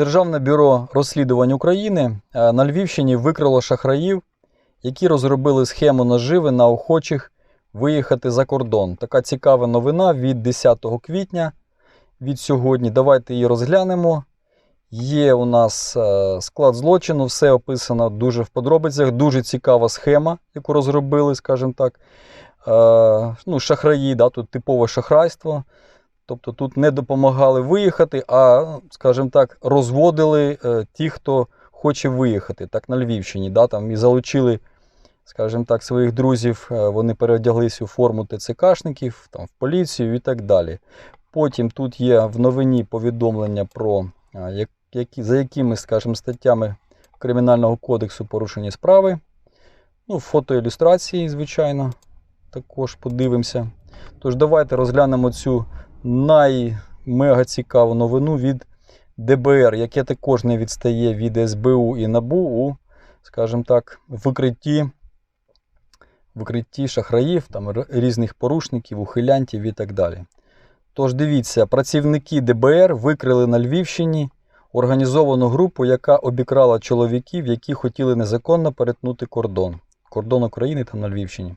Державне бюро розслідувань України е, на Львівщині викрило шахраїв, які розробили схему наживи на охочих виїхати за кордон. Така цікава новина від 10 квітня від сьогодні. Давайте її розглянемо. Є у нас е, склад злочину, все описано дуже в подробицях. Дуже цікава схема, яку розробили, скажімо так. Е, ну, шахраї, да, тут типове шахрайство. Тобто тут не допомагали виїхати, а, скажімо так, розводили е, ті, хто хоче виїхати, так на Львівщині. Да, там, і залучили, скажімо так, своїх друзів, е, вони переодяглись у форму ТЦКшників, там, в поліцію і так далі. Потім тут є в новині повідомлення про е, які, за якими, скажімо, статтями Кримінального кодексу порушені справи. Ну, фотоілюстрації, звичайно, також подивимося. Тож давайте розглянемо цю наймега цікаву новину від ДБР, яке також не відстає від СБУ і НАБУ у, скажімо так, викритті, викритті шахраїв, там, різних порушників, ухилянтів і так далі. Тож дивіться, працівники ДБР викрили на Львівщині організовану групу, яка обікрала чоловіків, які хотіли незаконно перетнути кордон. Кордон України там на Львівщині.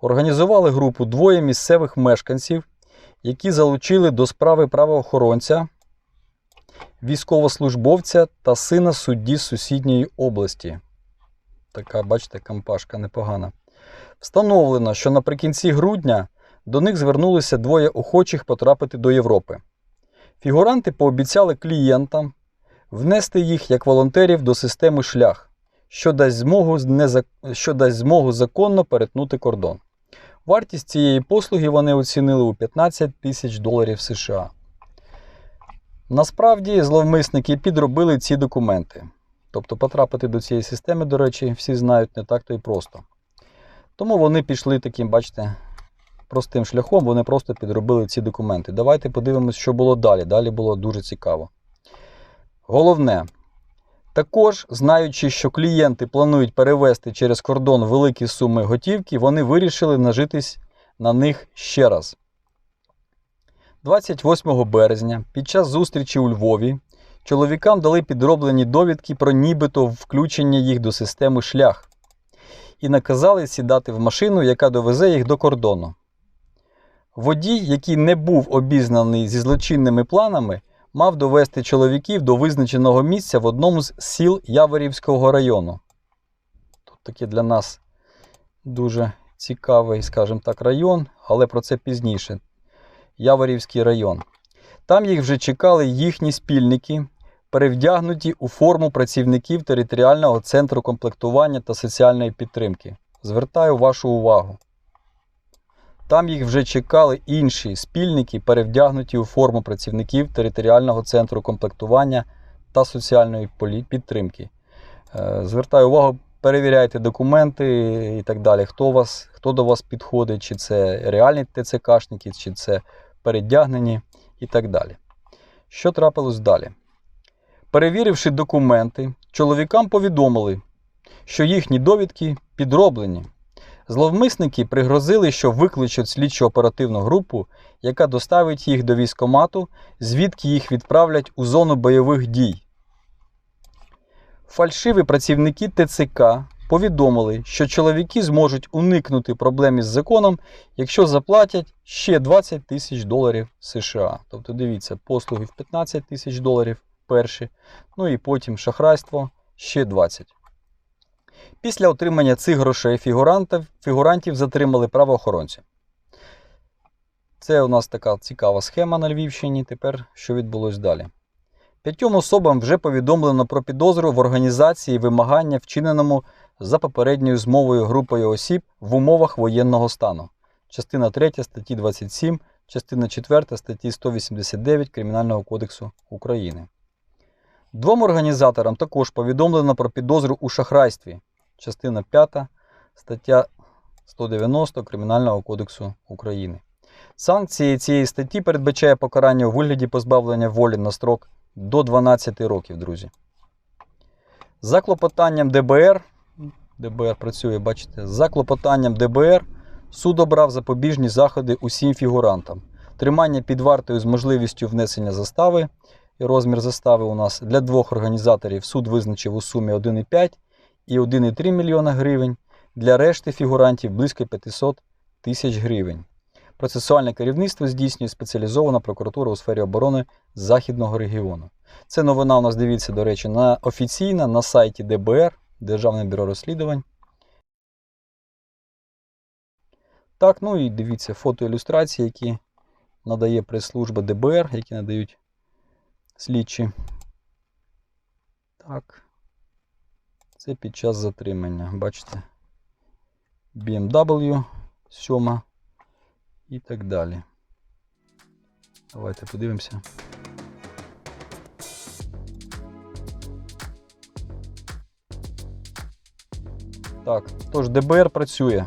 Організували групу двоє місцевих мешканців, які залучили до справи правоохоронця, військовослужбовця та сина судді з сусідньої області. Така, бачите, кампашка непогана. Встановлено, що наприкінці грудня до них звернулися двоє охочих потрапити до Європи. Фігуранти пообіцяли клієнтам внести їх як волонтерів до системи шлях, що дасть змогу, що дасть змогу законно перетнути кордон. Вартість цієї послуги вони оцінили у 15 тисяч доларів США. Насправді зловмисники підробили ці документи. Тобто потрапити до цієї системи, до речі, всі знають не так то і просто. Тому вони пішли таким, бачите, простим шляхом, вони просто підробили ці документи. Давайте подивимось, що було далі. Далі було дуже цікаво. Головне, також, знаючи, що клієнти планують перевести через кордон великі суми готівки, вони вирішили нажитись на них ще раз. 28 березня під час зустрічі у Львові чоловікам дали підроблені довідки про нібито включення їх до системи шлях і наказали сідати в машину, яка довезе їх до кордону. Водій, який не був обізнаний зі злочинними планами, мав довести чоловіків до визначеного місця в одному з сіл Яворівського району. Тут такий для нас дуже цікавий, скажімо так, район, але про це пізніше. Яворівський район. Там їх вже чекали їхні спільники, перевдягнуті у форму працівників територіального центру комплектування та соціальної підтримки. Звертаю вашу увагу. Там їх вже чекали інші спільники, перевдягнуті у форму працівників територіального центру комплектування та соціальної підтримки. Е, Звертаю увагу, перевіряйте документи і так далі. Хто, вас, хто до вас підходить, чи це реальні ТЦКшники, чи це передягнені і так далі. Що трапилось далі? Перевіривши документи, чоловікам повідомили, що їхні довідки підроблені. Зловмисники пригрозили, що викличуть слідчо-оперативну групу, яка доставить їх до військомату, звідки їх відправлять у зону бойових дій. Фальшиві працівники ТЦК повідомили, що чоловіки зможуть уникнути проблем із законом, якщо заплатять ще 20 тисяч доларів США. Тобто, дивіться, послуги в 15 тисяч доларів перші, ну і потім шахрайство ще 20. Після отримання цих грошей фігурантів, затримали правоохоронці. Це у нас така цікава схема на Львівщині. Тепер що відбулось далі? П'ятьом особам вже повідомлено про підозру в організації вимагання, вчиненому за попередньою змовою групою осіб в умовах воєнного стану. Частина 3 статті 27, частина 4 статті 189 Кримінального кодексу України. Двом організаторам також повідомлено про підозру у шахрайстві. Частина 5 стаття 190 Кримінального кодексу України. Санкції цієї статті передбачає покарання у вигляді позбавлення волі на строк до 12 років, друзі. За клопотанням ДБР, ДБР працює, бачите, за клопотанням ДБР суд обрав запобіжні заходи усім фігурантам. Тримання під вартою з можливістю внесення застави, і розмір застави у нас для двох організаторів суд визначив у сумі 1,5 і 1,3 мільйона гривень. Для решти фігурантів близько 500 тисяч гривень. Процесуальне керівництво здійснює спеціалізована прокуратура у сфері оборони Західного регіону. Це новина у нас дивіться, до речі, на офіційна на сайті ДБР, Державне бюро розслідувань. Так, ну і дивіться фотоілюстрації, які надає прес-служба ДБР, які надають слідчі. Так. Це під час затримання. Бачите? BMW 7 і так далі. Давайте подивимося. Так, тож ДБР працює.